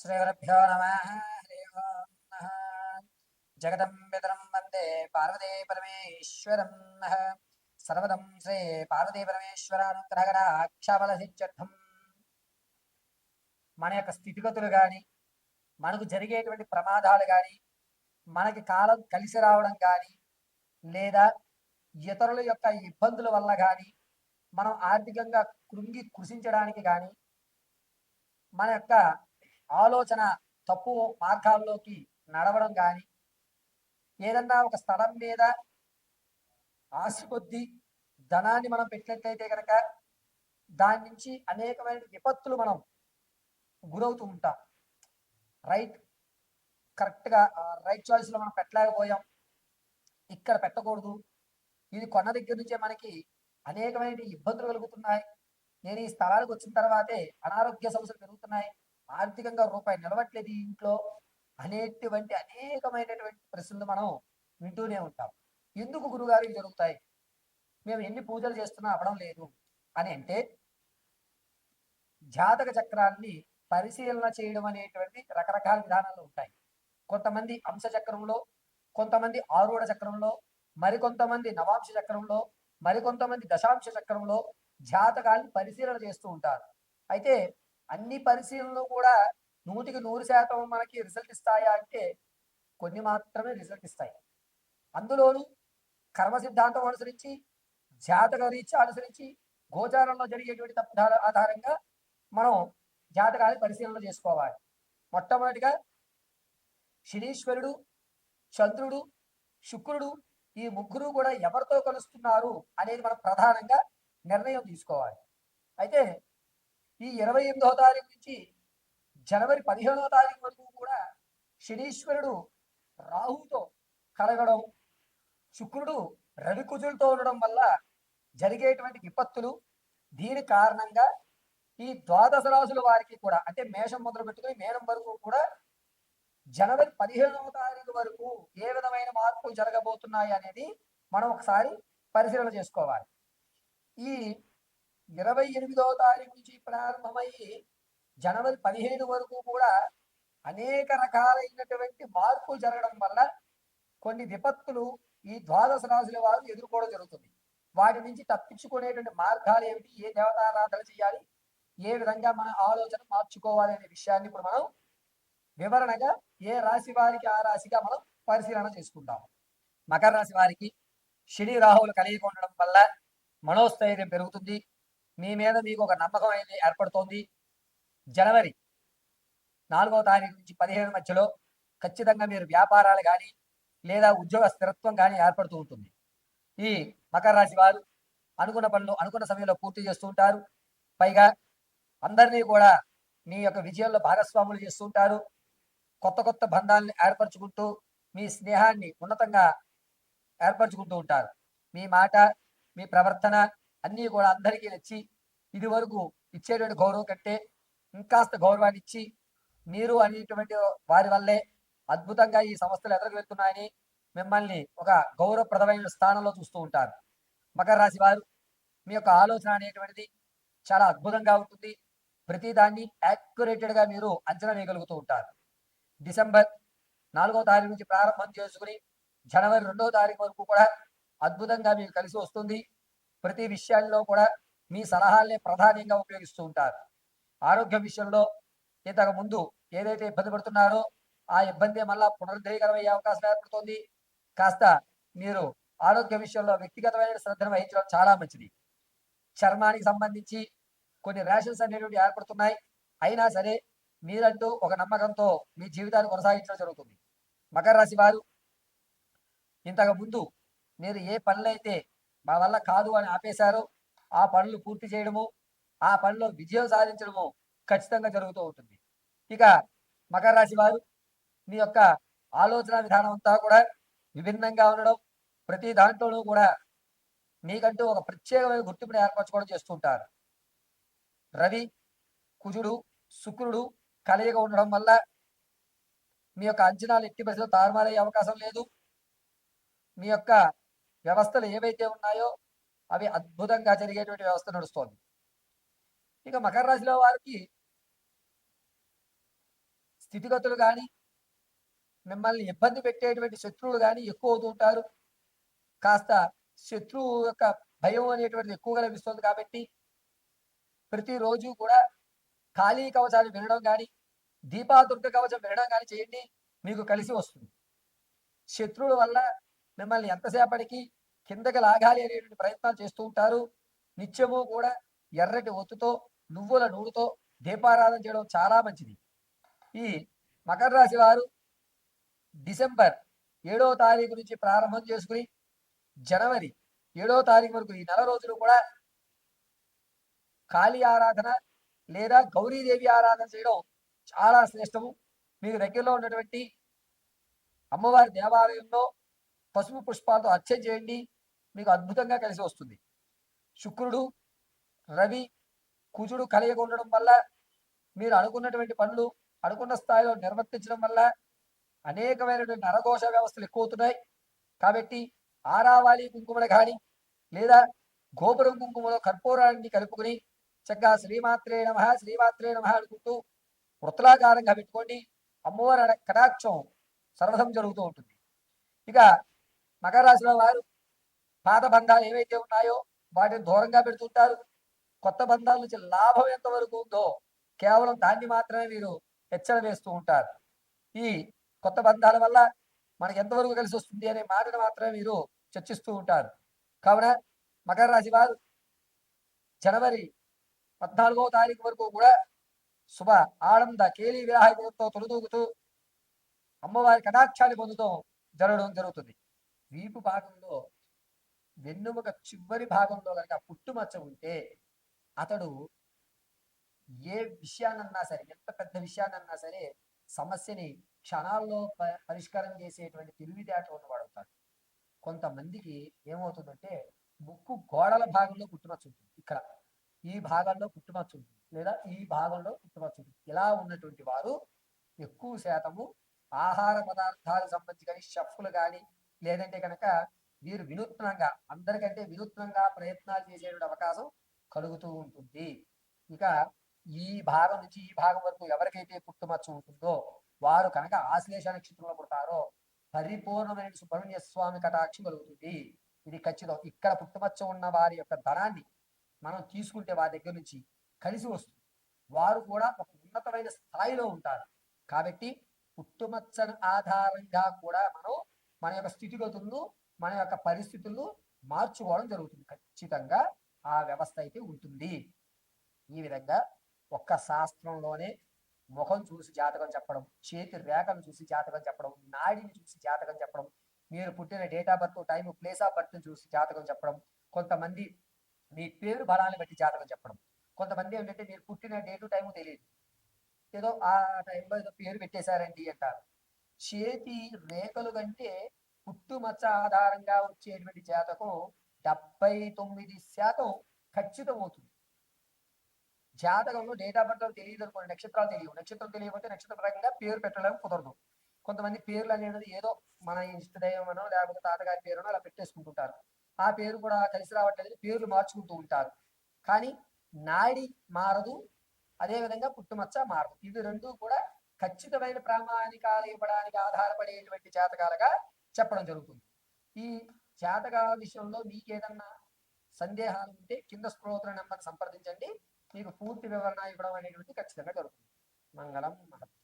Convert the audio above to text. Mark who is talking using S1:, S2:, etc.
S1: శ్రీగురుభ్యో నమ హరి ఓం జగదం పితరం వందే పార్వతీ పరమేశ్వరం సర్వదం శ్రీ పార్వతీ పరమేశ్వరానుగ్రహరాక్షబలసిద్ధ్యర్థం మన యొక్క స్థితిగతులు కానీ మనకు జరిగేటువంటి ప్రమాదాలు కానీ మనకి కాలం కలిసి రావడం కానీ లేదా ఇతరుల యొక్క ఇబ్బందుల వల్ల కానీ మనం ఆర్థికంగా కృంగి కృషించడానికి కానీ మన యొక్క ఆలోచన తప్పు మార్గాల్లోకి నడవడం కానీ ఏదన్నా ఒక స్థలం మీద ఆశ కొద్దీ ధనాన్ని మనం పెట్టినట్లయితే కనుక దాని నుంచి అనేకమైన విపత్తులు మనం గురవుతూ ఉంటాం. రైట్ కరెక్ట్గా రైట్ చాయిస్లో మనం పెట్టలేకపోయాం. ఇక్కడ పెట్టకూడదు. ఇది కొన్న దగ్గర నుంచే మనకి అనేకమైన ఇబ్బందులు కలుగుతున్నాయి. నేను ఈ స్థలానికి వచ్చిన తర్వాతే అనారోగ్య సమస్యలు పెరుగుతున్నాయి. ఆర్థికంగా రూపాయి నిలవట్లేదు ఇంట్లో అనేటువంటి అనేకమైనటువంటి ప్రశ్నలు మనం వింటూనే ఉంటాం. ఎందుకు గురుగారు జరుగుతాయి? మేము ఎన్ని పూజలు చేస్తున్నా అవడం లేదు అని అంటే జాతక చక్రాన్ని పరిశీలన చేయడం అనేటువంటి రకరకాల విధానాలు ఉంటాయి. కొంతమంది అంశ చక్రంలో కొంతమంది ఆరూఢ చక్రంలో మరికొంతమంది నవాంశ చక్రంలో మరికొంతమంది దశాంశ చక్రంలో జాతకాన్ని పరిశీలన చేస్తూ ఉంటారు. అయితే అన్ని పరిశీలనలు కూడా నూటికి నూరు శాతం మనకి రిజల్ట్ ఇస్తాయా అంటే కొన్ని మాత్రమే రిజల్ట్ ఇస్తాయి. అందులోనూ కర్మ సిద్ధాంతం అనుసరించి జాతక రీత్యా అనుసరించి గోచారంలో జరిగేటువంటి తప్పుదాల ఆధారంగా మనం జాతకాన్ని పరిశీలన చేసుకోవాలి. మొట్టమొదటిగా శనీశ్వరుడు చంద్రుడు శుక్రుడు ఈ ముగ్గురు కూడా ఎవరితో కలుస్తున్నారు అనేది మనం ప్రధానంగా నిర్ణయం తీసుకోవాలి. అయితే ఈ ఇరవై ఎనిమిదవ తారీఖు నుంచి జనవరి పదిహేనవ తారీఖు వరకు కూడా శనీశ్వరుడు రాహుతో కలగడం శుక్రుడు రవికుజులతో ఉండడం వల్ల జరిగేటువంటి విపత్తులు దీని కారణంగా ఈ ద్వాదశ రాశుల వారికి కూడా అంటే మేషం మొదలు పెట్టుకుని మేనం వరకు కూడా జనవరి పదిహేనవ తారీఖు వరకు ఏ విధమైన మార్పులు జరగబోతున్నాయి అనేది మనం ఒకసారి పరిశీలన చేసుకోవాలి. ఈ ఇరవై ఎనిమిదవ తారీఖు నుంచి ప్రారంభమయ్యి జనవరి పదిహేను వరకు కూడా అనేక రకాలైనటువంటి మార్పులు జరగడం వల్ల కొన్ని విపత్తులు ఈ ద్వాదశ రాశుల వారు ఎదుర్కోవడం జరుగుతుంది. వాటి నుంచి తప్పించుకునేటువంటి మార్గాలు ఏమిటి? ఏ దేవతారాధన చేయాలి? ఏ విధంగా మన ఆలోచన మార్చుకోవాలి అనే విషయాన్ని ఇప్పుడు మనం వివరణగా ఏ రాశి వారికి ఆ రాశిగా మనం పరిశీలన చేసుకుంటాము. మకర రాశి వారికి శని రాహువులు కలిగి ఉండడం వల్ల మనోస్థైర్యం పెరుగుతుంది. మీ మీద మీకు ఒక నమ్మకం అనేది ఏర్పడుతోంది. జనవరి నాలుగవ తారీఖు నుంచి పదిహేను మధ్యలో ఖచ్చితంగా మీరు వ్యాపారాలు కానీ లేదా ఉద్యోగ స్థిరత్వం కానీ ఏర్పడుతూ ఉంటుంది. ఈ మకర రాశి వారు అనుకున్న పనులు అనుకున్న సమయంలో పూర్తి చేస్తూ ఉంటారు. పైగా అందరినీ కూడా మీ యొక్క విజయంలో భాగస్వాములు చేస్తూ ఉంటారు. కొత్త కొత్త బంధాలను ఏర్పరచుకుంటూ మీ స్నేహాన్ని ఉన్నతంగా ఏర్పరచుకుంటూ ఉంటారు. మీ మాట మీ ప్రవర్తన అన్నీ కూడా అందరికీ నచ్చి ఇది వరకు ఇచ్చేటువంటి గౌరవం కంటే ఇంకాస్త గౌరవాన్ని ఇచ్చి మీరు అనేటువంటి వారి వల్లే అద్భుతంగా ఈ సంస్థలు ఎదురుకు వెళ్తున్నాయని మిమ్మల్ని ఒక గౌరవప్రదమైన స్థానంలో చూస్తూ ఉంటారు. మకర రాశి వారు మీ యొక్క ఆలోచన అనేటువంటిది చాలా అద్భుతంగా ఉంటుంది. ప్రతి దాన్ని యాక్యురేటెడ్గా మీరు అంచనా వేయగలుగుతూ ఉంటారు. డిసెంబర్ నాలుగో తారీఖు నుంచి ప్రారంభం చేసుకుని జనవరి రెండో తారీఖు వరకు కూడా అద్భుతంగా మీకు కలిసి వస్తుంది. ప్రతి విషయాల్లో కూడా మీ సలహాలనే ప్రధానంగా ఉపయోగిస్తూ ఉంటారు. ఆరోగ్య విషయంలో ఇంతకు ముందు ఏదైతే ఇబ్బంది పడుతున్నారో ఆ ఇబ్బంది మళ్ళా పునరుద్ధరీకరమయ్యే అవకాశం ఏర్పడుతుంది. కాస్త మీరు ఆరోగ్య విషయంలో వ్యక్తిగతమైన శ్రద్ధను వహించడం చాలా మంచిది. చర్మానికి సంబంధించి కొన్ని రేషన్స్ అనేటువంటి ఏర్పడుతున్నాయి. అయినా సరే మీరంటూ ఒక నమ్మకంతో మీ జీవితాన్ని కొనసాగించడం జరుగుతుంది. మకర రాశి వారు ఇంతకు ముందు మీరు ఏ పనులైతే మా వల్ల కాదు అని ఆపేశారో. ఆ పనులు పూర్తి చేయడము ఆ పనిలో విజయం సాధించడము ఖచ్చితంగా జరుగుతూ ఉంటుంది. ఇక మకర రాశి వారు మీ యొక్క ఆలోచన విధానం అంతా కూడా విభిన్నంగా ఉండడం ప్రతి దాంట్లోనూ కూడా మీకంటూ ఒక ప్రత్యేకమైన గుర్తింపుని ఏర్పరచుకోవడం చేస్తుంటారు రవి కుజుడు శుక్రుడు కలయిక ఉండడం వల్ల మీ యొక్క అంచనాలు ఎట్టి పరిస్థితుల్లో తారుమారయ్యే అవకాశం లేదు. మీ యొక్క వ్యవస్థలు ఏవైతే ఉన్నాయో అవి అద్భుతంగా జరిగేటువంటి వ్యవస్థ నడుస్తోంది. ఇక మకర రాశిలో వారికి స్థితిగతులు కానీ మిమ్మల్ని ఇబ్బంది పెట్టేటువంటి శత్రువులు కానీ ఎక్కువ అవుతూ ఉంటారు. కాస్త శత్రువు యొక్క భయం అనేటువంటిది ఎక్కువగా లభిస్తుంది కాబట్టి ప్రతిరోజు కూడా ఖాళీ కవచాలు వినడం కానీ దీపాదుర్గ కవచం వినడం కానీ చేయండి మీకు కలిసి వస్తుంది. శత్రువుల వల్ల మిమ్మల్ని ఎంతసేపటికి కిందకి లాగాలి అనేటువంటి ప్రయత్నాలు చేస్తూ ఉంటారు. నిత్యము కూడా ఎర్రటి ఒత్తుతో నువ్వుల నూనెతో దీపారాధన చేయడం చాలా మంచిది. ఈ మకర రాశి వారు డిసెంబర్ ఏడో తారీఖు నుంచి ప్రారంభం చేసుకుని జనవరి ఏడో తారీఖు వరకు ఈ నెల రోజులు కూడా కాళీ ఆరాధన లేదా గౌరీదేవి ఆరాధన చేయడం చాలా శ్రేష్టము. మీకు దగ్గరలో ఉన్నటువంటి అమ్మవారి దేవాలయంలో పసుపు పుష్పాలతో అర్చన చేయండి. మీకు అద్భుతంగా కలిసి వస్తుంది. శుక్రుడు రవి కుజుడు కలిగి ఉండడం వల్ల మీరు అనుకున్నటువంటి పనులు అనుకున్న స్థాయిలో నిర్వర్తించడం వల్ల అనేకమైనటువంటి నరఘోష వ్యవస్థలు ఎక్కువవుతున్నాయి. కాబట్టి ఆరావాలి కుంకుమలు కానీ లేదా గోపురం కుంకుమలో కర్పూరాన్ని కలుపుకుని చక్కగా శ్రీమాత్రే నమ శ్రీమాత్రే నమ అనుకుంటూ వృత్తలాకారంగా పెట్టుకోండి. అమ్మవారి కటాక్షం సర్వసం జరుగుతూ ఉంటుంది. ఇక మకర రాశిలో వారు పాత బంధాలు ఏవైతే ఉన్నాయో వాటిని దూరంగా పెడుతుంటారు. కొత్త బంధాల నుంచి లాభం ఎంతవరకు ఉందో కేవలం దాన్ని మాత్రమే మీరు హెచ్చర వేస్తూ ఉంటారు. ఈ కొత్త బంధాల వల్ల మనకి ఎంతవరకు కలిసి వస్తుంది అనే మాటను మాత్రమే మీరు చర్చిస్తూ ఉంటారు. కావున మకర రాశి వారు జనవరి పద్నాలుగో తారీఖు వరకు కూడా శుభ ఆనంద కేలీ విరాహితంతో తొలుదూగుతూ అమ్మవారి కటాక్షాన్ని పొందుతూ జరగడం జరుగుతుంది. వీపు భాగంలో వెన్నుముక చివరి భాగంలో కనుక పుట్టుమచ్చ ఉంటే అతడు ఏ విషయాన్నన్నా సరే ఎంత పెద్ద విషయాన్నన్నా సరే సమస్యని క్షణాల్లో ప- పరిష్కారం చేసేటువంటి తెలివితేటలు ఉన్నవాడు అవుతాడు కొంతమందికి ఏమవుతుందంటే ముక్కు గోడల భాగంలో పుట్టుమచ్చ ఉంటుంది. ఇక్కడ ఈ భాగంలో పుట్టుమచ్చ ఉంటుంది లేదా ఈ భాగంలో పుట్టుమచ్చ ఉంటుంది. ఇలా ఉన్నటువంటి వారు ఎక్కువ శాతము ఆహార పదార్థాలకు సంబంధించి కానీ షఫ్లు కానీ లేదంటే కనుక వీరు వినూత్నంగా అందరికంటే వినూత్నంగా ప్రయత్నాలు చేసేటువంటి అవకాశం కలుగుతూ ఉంటుంది. ఇక ఈ భాగం నుంచి ఈ భాగం వరకు ఎవరికైతే పుట్టుమచ్చ ఉంటుందో వారు కనుక ఆశ్లేష నక్షత్రంలో పుడతారో పరిపూర్ణమైన సుబ్రహ్మణ్య స్వామి కటాక్షం కలుగుతుంది. ఇది ఖచ్చితం. ఇక్కడ పుట్టుమచ్చ ఉన్న వారి యొక్క ధనాన్ని మనం తీసుకుంటే వారి దగ్గర నుంచి కలిసి వస్తుంది. వారు కూడా ఒక ఉన్నతమైన స్థాయిలో ఉంటారు. కాబట్టి పుట్టుమచ్చను ఆధారంగా కూడా మనం మన యొక్క స్థితిగతులను మన యొక్క పరిస్థితులను మార్చుకోవడం జరుగుతుంది. ఖచ్చితంగా ఆ వ్యవస్థ అయితే ఉంటుంది. ఈ విధంగా ఒక్క శాస్త్రంలోనే ముఖం చూసి జాతకం చెప్పడం చేతి రేఖను చూసి జాతకం చెప్పడం నాడిని చూసి జాతకం చెప్పడం మీరు పుట్టిన date of birth time place of birth చూసి జాతకం చెప్పడం కొంతమంది మీ పేరు బలాన్ని బట్టి జాతకం చెప్పడం. కొంతమంది ఏంటంటే మీరు పుట్టిన డేటు టైము తెలియదు. ఏదో ఆ టైంలో ఏదో పేరు పెట్టేశారండి అంటారు. చేతి రేఖలు కంటే పుట్టుమచ్చ ఆధారంగా వచ్చేటువంటి జాతకం డెబ్బై తొమ్మిది శాతం ఖచ్చితం అవుతుంది. జాతకంలో డేట్ ఆఫ్ బర్త్ తెలియదు అనుకోండి నక్షత్రాలు తెలియవు. నక్షత్రం తెలియకపోతే నక్షత్ర ప్రకారంగా పేరు పెట్టడం కుదరదు. కొంతమంది పేర్లు అనేది ఏదో మన ఇష్టదైవమనో లేకపోతే తాతగారి పేరునో అలా పెట్టేసుకుంటుంటారు. ఆ పేరు కూడా కలిసి రావట్లేదు పేర్లు మార్చుకుంటూ ఉంటారు. కానీ నాడి మారదు అదేవిధంగా పుట్టుమచ్చ మారదు. ఇవి రెండు కూడా ఖచ్చితమైన ప్రామాణికాలు ఇవ్వడానికి ఆధారపడేటువంటి జాతకాలుగా చెప్పడం జరుగుతుంది. ఈ జాతకాల విషయంలో మీకేదన్నా సందేహాలు ఉంటే కింద స్క్రోత్ర నెంబర్ సంప్రదించండి. మీకు పూర్తి వివరణ ఇవ్వడం అనేటువంటి ఖచ్చితంగా జరుగుతుంది. మంగళం మహత్వం.